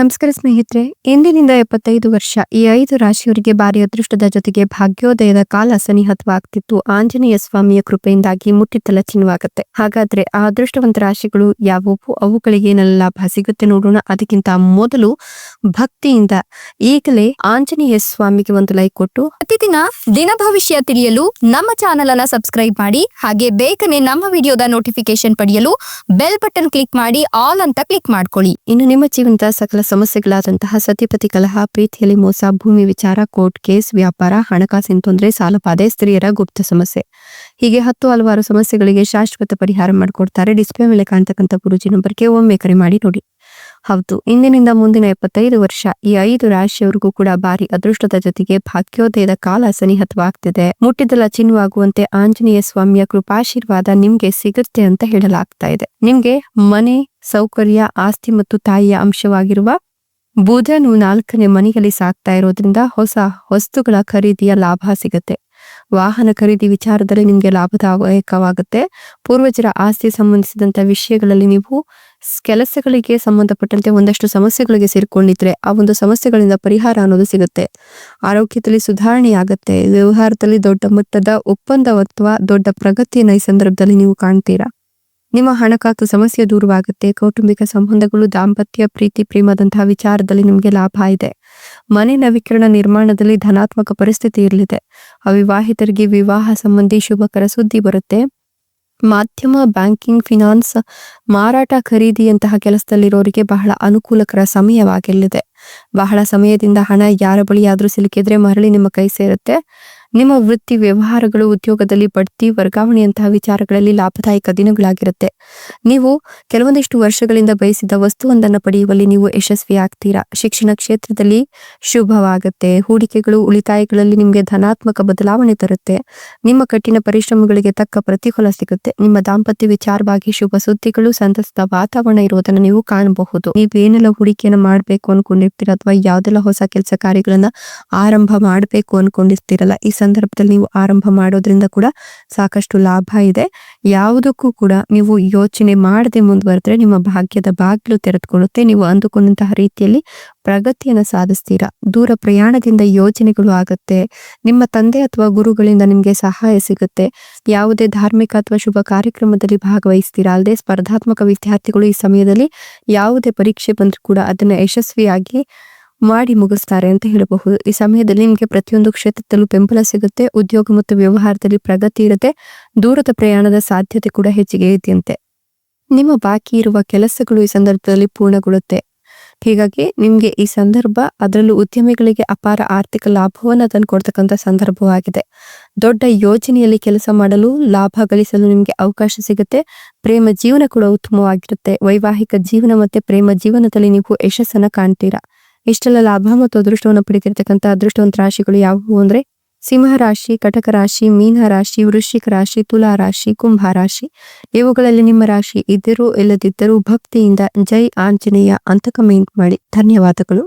ನಮಸ್ಕಾರ ಸ್ನೇಹಿತರೆ, ಎಂದಿನಿಂದ ಎಪ್ಪತ್ತೈದು ವರ್ಷ ಈ ಐದು ರಾಶಿಯವರಿಗೆ ಭಾರಿ ಅದೃಷ್ಟದ ಜೊತೆಗೆ ಭಾಗ್ಯೋದಯದ ಕಾಲ ಸನಿಹತವಾಗ್ತಿತ್ತು. ಆಂಜನೇಯ ಸ್ವಾಮಿಯ ಕೃಪೆಯಿಂದಾಗಿ ಮುಟ್ಟಿತಲ ಚಿನ್ನವಾಗುತ್ತೆ ಹಾಗಾದ್ರೆ ಆ ಅದೃಷ್ಟವಂತ ರಾಶಿಗಳು ಯಾವುವು? ಅವುಗಳಿಗೆ ಏನೆಲ್ಲ ಲಾಭ ಸಿಗುತ್ತೆ ನೋಡೋಣ. ಅದಕ್ಕಿಂತ ಮೊದಲು ಭಕ್ತಿಯಿಂದ ಈಗಲೇ ಆಂಜನೇಯ ಸ್ವಾಮಿಗೆ ಒಂದು ಲೈಕ್ ಕೊಟ್ಟು ಪ್ರತಿದಿನ ದಿನ ಭವಿಷ್ಯ ತಿಳಿಯಲು ನಮ್ಮ ಚಾನೆಲ್ ಅನ್ನ ಸಬ್ಸ್ಕ್ರೈಬ್ ಮಾಡಿ, ಹಾಗೆ ಬೇಗನೆ ನಮ್ಮ ವಿಡಿಯೋದ ನೋಟಿಫಿಕೇಶನ್ ಪಡೆಯಲು ಬೆಲ್ ಬಟನ್ ಕ್ಲಿಕ್ ಮಾಡಿ, ಆಲ್ ಅಂತ ಕ್ಲಿಕ್ ಮಾಡ್ಕೊಳ್ಳಿ. ಇನ್ನು ನಿಮ್ಮ ಜೀವನದ ಸಕಲ ಸಮಸ್ಯೆಗಳಾದಂತಹ ಸತಿಪತಿ ಕಲಹ ಪ್ರೀತಿಯಲ್ಲಿ ಮೋಸ, ಭೂಮಿ ವಿಚಾರ, ಕೋರ್ಟ್ ಕೇಸ್, ವ್ಯಾಪಾರ, ಹಣಕಾಸಿನ ತೊಂದರೆ ಸಾಲಬಾಧೆ ಸ್ತ್ರೀಯರ ಗುಪ್ತ ಸಮಸ್ಯೆ. ಹೀಗೆ ಹತ್ತು ಹಲವಾರು ಸಮಸ್ಯೆಗಳಿಗೆ ಶಾಶ್ವತ ಪರಿಹಾರ ಮಾಡಿಕೊಡ್ತಾರೆ. ಡಿಸ್ಪ್ಲೇ ಮೇಲೆ ಕಾಣ್ತಕ್ಕಂಥ ಗುರುಜಿ ನಂಬರ್ಗೆ ಒಮ್ಮೆ ಕರೆ ಮಾಡಿ ನೋಡಿ. ಹೌದು, ಇಂದಿನಿಂದ ಮುಂದಿನ ಎಪ್ಪತ್ತೈದು ವರ್ಷ. ಈ ಐದು ರಾಶಿಯವರಿಗೂ ಕೂಡ ಭಾರಿ ಅದೃಷ್ಟದ ಜೊತೆಗೆ ಭಾಗ್ಯೋದಯದ ಕಾಲ ಸನಿಹತವಾಗ್ತಿದೆ. ಮುಟ್ಟಿದಲ ಚಿನ್ನುವಾಗುವಂತೆ ಆಂಜನೇಯ ಸ್ವಾಮಿಯ ಕೃಪಾಶೀರ್ವಾದ ನಿಮ್ಗೆ ಸಿಗುತ್ತೆ ಅಂತ ಹೇಳಲಾಗ್ತಾ ಇದೆ. ನಿಮ್ಗೆ ಮನೆ ಸೌಕರ್ಯ, ಆಸ್ತಿ ಮತ್ತು ತಾಯಿಯ ಅಂಶವಾಗಿರುವ ಬುಧನು ನಾಲ್ಕನೇ ಮನೆಯಲ್ಲಿ ಸಾಕ್ತಾ ಇರೋದ್ರಿಂದ ಹೊಸ ವಸ್ತುಗಳ ಖರೀದಿಯ ಲಾಭ ಸಿಗುತ್ತೆ. ವಾಹನ ಖರೀದಿ ವಿಚಾರದಲ್ಲಿ ನಿಮ್ಗೆ ಲಾಭದಾಯಕವಾಗುತ್ತೆ. ಪೂರ್ವಜರ ಆಸ್ತಿ ಸಂಬಂಧಿಸಿದಂತ ವಿಷಯಗಳಲ್ಲಿ ನೀವು ಕೆಲಸಗಳಿಗೆ ಸಂಬಂಧಪಟ್ಟಂತೆ ಒಂದಷ್ಟು ಸಮಸ್ಯೆಗಳಿಗೆ ಸೇರಿಕೊಂಡಿದ್ರೆ ಆ ಒಂದು ಸಮಸ್ಯೆಗಳಿಂದ ಪರಿಹಾರ ಅನ್ನೋದು ಸಿಗುತ್ತೆ. ಆರೋಗ್ಯದಲ್ಲಿ ಸುಧಾರಣೆ ಆಗುತ್ತೆ ವ್ಯವಹಾರದಲ್ಲಿ ದೊಡ್ಡ ಮಟ್ಟದ ಒಪ್ಪಂದ ಅಥವಾ ದೊಡ್ಡ ಪ್ರಗತಿಯನ್ನ ಈ ಸಂದರ್ಭದಲ್ಲಿ ನೀವು ಕಾಣ್ತೀರಾ? ನಿಮ್ಮ ಹಣಕಾಸು ಸಮಸ್ಯೆ ದೂರವಾಗುತ್ತೆ. ಕೌಟುಂಬಿಕ ಸಂಬಂಧಗಳು, ದಾಂಪತ್ಯ, ಪ್ರೀತಿ, ಪ್ರೇಮದಂತಹ ವಿಚಾರದಲ್ಲಿ ನಿಮಗೆ ಲಾಭ ಇದೆ. ಮನೆ ನವೀಕರಣ ನಿರ್ಮಾಣದಲ್ಲಿ ಧನಾತ್ಮಕ ಪರಿಸ್ಥಿತಿ ಇರಲಿದೆ. ಅವಿವಾಹಿತರಿಗೆ ವಿವಾಹ ಸಂಬಂಧಿ ಶುಭಕರ ಸುದ್ದಿ ಬರುತ್ತೆ. ಮಾಧ್ಯಮ, ಬ್ಯಾಂಕಿಂಗ್, ಫಿನಾನ್ಸ್, ಮಾರಾಟ ಖರೀದಿಯಂತಹ ಕೆಲಸದಲ್ಲಿರೋರಿಗೆ ಬಹಳ ಅನುಕೂಲಕರ ಸಮಯವಾಗಿರಲಿದೆ ಬಹಳ ಸಮಯದಿಂದ ಹಣ ಯಾರ ಬಳಿಯಾದರೂ ಸಿಲುಕಿದ್ರೆ ಮರಳಿ ನಿಮ್ಮ ಕೈ ಸೇರುತ್ತೆ. ನಿಮ್ಮ ವೃತ್ತಿ ವ್ಯವಹಾರಗಳು ಉದ್ಯೋಗದಲ್ಲಿ ಬಡ್ತಿ, ವರ್ಗಾವಣೆಯಂತಹ ವಿಚಾರಗಳಲ್ಲಿ ಲಾಭದಾಯಕ ದಿನಗಳಾಗಿರುತ್ತೆ. ನೀವು ಕೆಲವೊಂದಿಷ್ಟು ವರ್ಷಗಳಿಂದ ಬಯಸಿದ ವಸ್ತುವೊಂದನ್ನು ಪಡೆಯುವಲ್ಲಿ ನೀವು ಯಶಸ್ವಿಯಾಗ್ತೀರಾ? ಶಿಕ್ಷಣ ಕ್ಷೇತ್ರದಲ್ಲಿ ಶುಭವಾಗುತ್ತೆ. ಹೂಡಿಕೆಗಳು, ಉಳಿತಾಯಗಳಲ್ಲಿ ನಿಮಗೆ ಧನಾತ್ಮಕ ಬದಲಾವಣೆ ತರುತ್ತೆ. ನಿಮ್ಮ ಕಠಿಣ ಪರಿಶ್ರಮಗಳಿಗೆ ತಕ್ಕ ಪ್ರತಿಫಲ ಸಿಗುತ್ತೆ. ನಿಮ್ಮ ದಾಂಪತ್ಯ ವಿಚಾರವಾಗಿ ಶುಭ ಸುದ್ದಿಗಳು ಸಂತಸದ ವಾತಾವರಣ ಇರುವುದನ್ನು ನೀವು ಕಾಣಬಹುದು. ನೀವು ಏನೆಲ್ಲ ಹೂಡಿಕೆಯನ್ನು ಮಾಡಬೇಕು ಅನ್ಕೊಂಡಿರ್ತೀರ ಅಥವಾ ಯಾವ್ದೆಲ್ಲ ಹೊಸ ಕೆಲಸ ಕಾರ್ಯಗಳನ್ನ ಆರಂಭ ಮಾಡಬೇಕು ಅನ್ಕೊಂಡಿರ್ತೀರಲ್ಲ, ಈ ಸಂದರ್ಭದಲ್ಲಿ ನೀವು ಆರಂಭ ಮಾಡೋದ್ರಿಂದ ಕೂಡ ಸಾಕಷ್ಟು ಲಾಭ ಇದೆ. ಯಾವುದಕ್ಕೂ ಕೂಡ ನೀವು ಯೋಚನೆ ಮಾಡದೆ ಮುಂದುವರೆದ್ರೆ ನಿಮ್ಮ ಭಾಗ್ಯದ ಬಾಗಿಲು ತೆರೆದುಕೊಳ್ಳುತ್ತೆ. ನೀವು ಅಂದುಕೊಂಡಂತಹ ರೀತಿಯಲ್ಲಿ ಪ್ರಗತಿಯನ್ನು ಸಾಧಿಸ್ತೀರಾ? ದೂರ ಪ್ರಯಾಣದಿಂದ ಯೋಜನೆಗಳು ಆಗುತ್ತೆ. ನಿಮ್ಮ ತಂದೆ ಅಥವಾ ಗುರುಗಳಿಂದ ನಿಮಗೆ ಸಹಾಯ ಸಿಗುತ್ತೆ. ಯಾವುದೇ ಧಾರ್ಮಿಕ ಅಥವಾ ಶುಭ ಕಾರ್ಯಕ್ರಮದಲ್ಲಿ ಭಾಗವಹಿಸ್ತೀರಾ? ಅಲ್ಲದೆ ಸ್ಪರ್ಧಾತ್ಮಕ ವಿದ್ಯಾರ್ಥಿಗಳು ಈ ಸಮಯದಲ್ಲಿ ಯಾವುದೇ ಪರೀಕ್ಷೆ ಬಂದ್ರೂ ಕೂಡ ಅದನ್ನ ಯಶಸ್ವಿಯಾಗಿ ಮಾಡಿ ಮುಗಿಸ್ತಾರೆ ಅಂತ ಹೇಳಬಹುದು. ಈ ಸಮಯದಲ್ಲಿ ನಿಮಗೆ ಪ್ರತಿಯೊಂದು ಕ್ಷೇತ್ರದಲ್ಲೂ ಬೆಂಬಲ ಸಿಗುತ್ತೆ. ಉದ್ಯೋಗ ಮತ್ತು ವ್ಯವಹಾರದಲ್ಲಿ ಪ್ರಗತಿ ಇರುತ್ತೆ. ದೂರದ ಪ್ರಯಾಣದ ಸಾಧ್ಯತೆ ಕೂಡ ಹೆಚ್ಚಿಗೆ ಇದೆಯಂತೆ. ನಿಮ್ಮ ಬಾಕಿ ಇರುವ ಕೆಲಸಗಳು ಈ ಸಂದರ್ಭದಲ್ಲಿ ಪೂರ್ಣಗೊಳ್ಳುತ್ತೆ. ಹೀಗಾಗಿ ನಿಮಗೆ ಈ ಸಂದರ್ಭ ಅದರಲ್ಲೂ ಉದ್ಯಮಿಗಳಿಗೆ ಅಪಾರ ಆರ್ಥಿಕ ಲಾಭವನ್ನ ತಂದುಕೊಡ್ತಕ್ಕಂಥ ಸಂದರ್ಭವಾಗಿದೆ. ದೊಡ್ಡ ಯೋಜನೆಯಲ್ಲಿ ಕೆಲಸ ಮಾಡಲು ಲಾಭ ಗಳಿಸಲು ನಿಮಗೆ ಅವಕಾಶ ಸಿಗುತ್ತೆ. ಪ್ರೇಮ ಜೀವನ ಕೂಡ ಉತ್ತಮವಾಗಿರುತ್ತೆ. ವೈವಾಹಿಕ ಜೀವನ ಮತ್ತೆ ಪ್ರೇಮ ಜೀವನದಲ್ಲಿ ನೀವು ಯಶಸ್ಸನ್ನು ಕಾಣ್ತೀರಾ. ಇಷ್ಟೆಲ್ಲ ಲಾಭ ಮತ್ತು ಅದೃಷ್ಟವನ್ನು ಪಡೆದಿರ್ತಕ್ಕಂಥ ಅದೃಷ್ಟವಂತ ರಾಶಿಗಳು ಯಾವುವು ಅಂದ್ರೆ ಸಿಂಹ ರಾಶಿ, ಕಟಕ ರಾಶಿ, ಮೀನ ರಾಶಿ, ವೃಶ್ಚಿಕ ರಾಶಿ, ತುಲಾ ರಾಶಿ, ಕುಂಭ ರಾಶಿ. ಇವುಗಳಲ್ಲಿ ನಿಮ್ಮ ರಾಶಿ ಇದ್ದರೂ, ಇಲ್ಲದಿದ್ದರೂ ಭಕ್ತಿಯಿಂದ ಜೈ ಆಂಜನೇಯ ಅಂತ ಕಮೆಂಟ್ ಮಾಡಿ. ಧನ್ಯವಾದಗಳು.